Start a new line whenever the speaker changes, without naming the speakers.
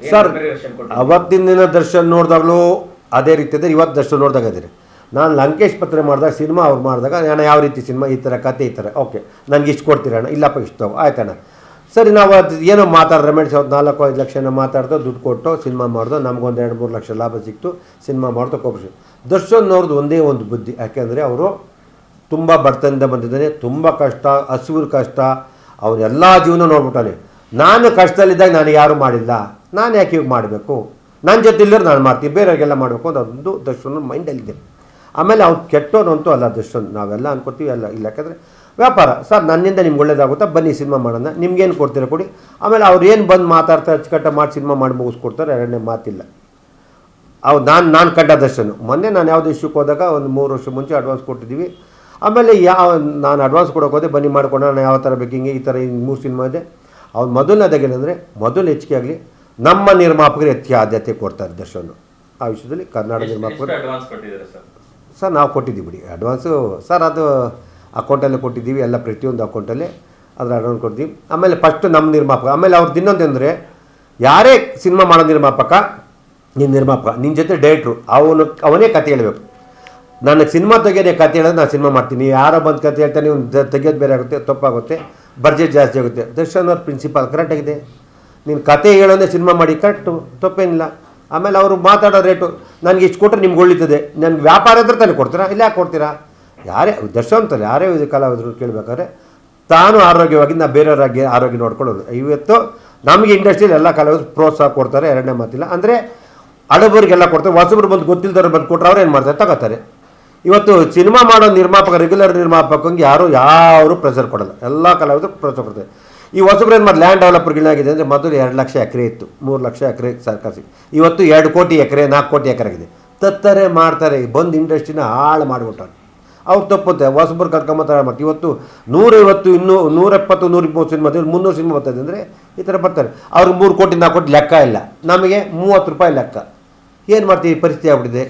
Sir ಅವತ್ತಿನ ದಿನ ದರ್ಶನ್ ನೋಡಿದಾಗಲೂ ಅದೇ ರೀತಿ ಇದೆ ಇವತ್ತು ದರ್ಶನ್ ನೋಡಿದಾಗ ಇದ್ದೀರಿ ನಾನು ಲಂಕೇಶ್ ಪತ್ರೆ ಮಾಡಿದಾಗ ಸಿನಿಮಾ ಅವ್ರು ಮಾಡಿದಾಗ ನಾನು ಯಾವ ರೀತಿ ಸಿನಿಮಾ ಈ ಥರ ಕತೆ ಈ ಥರ. ಓಕೆ ನನಗೆ ಇಷ್ಟು ಕೊಡ್ತೀರಣ್ಣ ಇಲ್ಲಪ್ಪ ಇಷ್ಟು ಆಯ್ತಣ್ಣ. ಸರಿ ನಾವು ಅದು ಏನೋ ಮಾತಾಡಿದ್ರೆ ರೆಮೆಡ್ಸ್ ಅವ್ರು ನಾಲ್ಕು ಐದು ಲಕ್ಷನ ಮಾತಾಡ್ದು ದುಡ್ಡು ಕೊಟ್ಟು ಸಿನಿಮಾ ಮಾಡ್ದು ನಮಗೊಂದು ಎರಡು ಮೂರು ಲಕ್ಷ ಲಾಭ ಸಿಕ್ತು ಸಿನಿಮಾ ಮಾಡ್ತಾ ಕೋಪರೇಷನ್ ದರ್ಶನ್ ಅವ್ರದ್ದು ಒಂದೇ ಒಂದು ಬುದ್ಧಿ ಯಾಕೆಂದರೆ ಅವರು ತುಂಬ ಬಡತನದಿಂದ ಬಂದಿದ್ದಾನೆ ತುಂಬ ಕಷ್ಟ ಹಸಿವು ಕಷ್ಟ ಅವರೆಲ್ಲ ಜೀವನ ನೋಡ್ಬಿಟ್ಟಾನೆ. ನಾನು ಕಷ್ಟದಲ್ಲಿದ್ದಾಗ ನಾನು ಯಾರು ಮಾಡಿಲ್ಲ. ನಾನು ಯಾಕೆ ಇವಾಗ ಮಾಡಬೇಕು? ನನ್ನ ಜೊತೆ ಇಲ್ಲರೂ ನಾನು ಮಾಡ್ತೀನಿ ಬೇರೆಯವ್ರಿಗೆಲ್ಲ ಮಾಡಬೇಕು ಅಂತ ಅದೊಂದು ದರ್ಶನ ಮೈಂಡಲ್ಲಿದೆ. ಆಮೇಲೆ ಅವ್ನು ಕೆಟ್ಟೋನಂತೂ ಅಲ್ಲ ದರ್ಶನ್ ನಾವೆಲ್ಲ ಅನ್ಕೋತೀವಿ ಅಲ್ಲ, ಇಲ್ಲ. ಯಾಕಂದರೆ ವ್ಯಾಪಾರ, ಸರ್ ನನ್ನಿಂದ ನಿಮ್ಗೆ ಒಳ್ಳೇದಾಗುತ್ತಾ? ಬನ್ನಿ ಸಿನಿಮಾ ಮಾಡೋಣ. ನಿಮ್ಗೇನು ಕೊಡ್ತೀರ ಕೊಡಿ. ಆಮೇಲೆ ಅವ್ರು ಏನು ಬಂದು ಮಾತಾಡ್ತಾರೆ ಅಚ್ಚುಕಟ್ಟ ಮಾಡಿ ಸಿನಿಮಾ ಮಾಡಿ ಮುಗಿಸ್ಕೊಡ್ತಾರೆ, ಎರಡನೇ ಮಾತಿಲ್ಲ. ಅವು ನಾನು ನಾನು ಕಂಡ ದರ್ಶನ ಮೊನ್ನೆ ನಾನು ಯಾವುದೇ ಇಶ್ಯೂಕ್ಕೆ ಹೋದಾಗ ಒಂದು ಮೂರು ವರ್ಷ ಮುಂಚೆ ಅಡ್ವಾನ್ಸ್ ಕೊಟ್ಟಿದ್ದೀವಿ. ಆಮೇಲೆ ಯಾವ ನಾನು ಅಡ್ವಾನ್ಸ್ ಕೊಡೋಕೆ ಹೋದೆ, ಬನ್ನಿ ಮಾಡ್ಕೊಂಡು ನಾನು ಯಾವ ಥರ ಬೇಕು, ಹಿಂಗೆ ಈ ಥರ ಹಿಂಗೆ ಮೂರು ಸಿನಿಮಾ ಇದೆ. ಅವ್ನು ಮೊದಲನೇದಾಗಿ ಏನಂದರೆ ಮೊದಲು ಹೆಚ್ಚಿಗೆ ಆಗಲಿ ನಮ್ಮ ನಿರ್ಮಾಪಕರು ಹೆಚ್ಚಿಗೆ ಆದ್ಯತೆ ಕೊಡ್ತಾರೆ ದರ್ಶನ್. ಆ ವಿಷಯದಲ್ಲಿ ಕನ್ನಡ ನಿರ್ಮಾಪಕರು
ಸರ್?
ನಾವು ಕೊಟ್ಟಿದ್ದೀವಿ ಬಿಡಿ. ಅಡ್ವಾನ್ಸು ಸರ್ ಅದು ಅಕೌಂಟಲ್ಲೇ ಕೊಟ್ಟಿದ್ದೀವಿ ಎಲ್ಲ ಪ್ರತಿಯೊಂದು ಅಕೌಂಟಲ್ಲೇ ಅದರ ಅಡ್ವಾನ್ಸ್ ಕೊಡ್ತೀವಿ ಆಮೇಲೆ ಫಸ್ಟ್ ನಮ್ಮ ನಿರ್ಮಾಪಕ ಆಮೇಲೆ ಅವ್ರದ್ದು ಇನ್ನೊಂದು ಅಂದರೆ ಯಾರೇ ಸಿನಿಮಾ ಮಾಡೋ ನಿರ್ಮಾಪಕ ನಿನ್ನ ನಿರ್ಮಾಪಕ ನಿನ್ನ ಜೊತೆ ಡೈರೆಕ್ಟ್ರು ಅವನು ಅವನೇ ಕತೆ ಹೇಳಬೇಕು. ನನಗೆ ಸಿನಿಮಾ ತೆಗೆಯೋದೇ ಕತೆ ಹೇಳೋದು ನಾನು ಸಿನಿಮಾ ಮಾಡ್ತೀನಿ. ಯಾರೋ ಬಂದು ಕತೆ ಹೇಳ್ತಾನೆ ನೀವು ತೆಗೆಯೋದು ಬೇರೆ ಆಗುತ್ತೆ ತಪ್ಪಾಗುತ್ತೆ. ಬಡ್ಜೆಟ್ ಜಾಸ್ತಿ ಆಗುತ್ತೆ. ದರ್ಶನ್ ಅವ್ರ ಪ್ರಿನ್ಸಿಪಾಲ್ ಕರೆಕ್ಟಾಗಿದೆ ನೀನು ಕತೆ ಹೇಳೋದೇ ಸಿನಿಮಾ ಮಾಡಿ ಕರೆಕ್ಟು ತಪ್ಪೇನಿಲ್ಲ. ಆಮೇಲೆ ಅವರು ಮಾತಾಡೋ ರೇಟು ನನಗೆ ಇಷ್ಟು ಕೊಟ್ಟರೆ ನಿಮ್ಗೆ ಒಳ್ಳಿತದೆ ನನಗೆ ವ್ಯಾಪಾರ ಇದ್ರೆ ತಾನೇ ಕೊಡ್ತೀರಾ? ಇಲ್ಲ, ಯಾಕೆ ಕೊಡ್ತೀರಾ? ಯಾರೇ, ದರ್ಶನ್ ಅಂತಲ್ಲ, ಯಾರೇ ಕಲಾವಿದರು ಕೇಳಬೇಕಾದ್ರೆ ತಾನು ಆರೋಗ್ಯವಾಗಿ, ನಾ ಬೇರೆಯವರಾಗಿ ಆರೋಗ್ಯ ನೋಡ್ಕೊಳ್ಳೋದು. ಇವತ್ತು ನಮಗೆ ಇಂಡಸ್ಟ್ರಿಯಲ್ಲಿ ಎಲ್ಲ ಕಲಾವಿದರು ಪ್ರೋತ್ಸಾಹ ಕೊಡ್ತಾರೆ, ಎರಡನೇ ಮಾತಿಲ್ಲ. ಅಂದರೆ ಹಳಬರಿಗೆಲ್ಲ ಕೊಡ್ತಾರೆ. ಹೊಸಬ್ರು ಬಂದು ಗೊತ್ತಿಲ್ಲದವ್ರು ಬಂದು ಕೊಟ್ಟರೆ ಅವ್ರು ಏನು ಮಾಡ್ತಾರೆ? ತಗೋತಾರೆ. ಇವತ್ತು ಸಿನಿಮಾ ಮಾಡೋ ನಿರ್ಮಾಪಕ ರೆಗ್ಯುಲರ್ ನಿರ್ಮಾಪಕಂಗೆ ಯಾರು ಯಾರು ಪ್ರೆಷರ್ ಕೊಡಲ್ಲ. ಎಲ್ಲ ಕಲಾವಿದರು ಪ್ರೆಸರ್ ಕೊಡ್ತಾರೆ. ಈ ಹೊಸಬ್ರು ಏನು ಮಾಡಿ ಲ್ಯಾಂಡ್ ಡೆವಲಪರ್ಗಳಾಗಿದೆ ಅಂದರೆ ಮೊದಲು ಎರಡು ಲಕ್ಷ ಎಕರೆ ಇತ್ತು. ಮೂರು ಲಕ್ಷ ಎಕರೆ ಸರ್ಕಾರಿ ಇವತ್ತು ಎರಡು ಕೋಟಿ ಎಕರೆ, ನಾಲ್ಕು ಕೋಟಿ ಎಕರೆ ಆಗಿದೆ. ತತ್ತರೆ ಮಾಡ್ತಾರೆ, ಬಂದು ಇಂಡಸ್ಟ್ರಿನ ಹಾಳು ಮಾಡಿಬಿಟ್ಟಾರೆ ಅವ್ರು ತಪ್ಪುತ್ತೆ, ಹೊಸಬ್ರು ಕರ್ಕೊಂಬತ್ತಾರೆ ಮತ್ತು ಇವತ್ತು ನೂರೈವತ್ತು, ಇನ್ನೂ ನೂರೆಪ್ಪತ್ತು, ನೂರಿಪ್ಪತ್ತು ಸಿನಿಮಾ ಮುನ್ನೂರು ಸಿನಿಮಾ ಬರ್ತದೆ ಅಂದರೆ ಈ ಥರ ಬರ್ತಾರೆ. ಅವ್ರಿಗೆ ಮೂರು ಕೋಟಿ, ನಾಲ್ಕು ಕೋಟಿ ಲೆಕ್ಕ ಇಲ್ಲ. ನಮಗೆ ಮೂವತ್ತು ರೂಪಾಯಿ ಲೆಕ್ಕ. ಏನು ಮಾಡ್ತೀವಿ ಪರಿಸ್ಥಿತಿ ಆಗ್ಬಿಟ್ಟಿದೆ.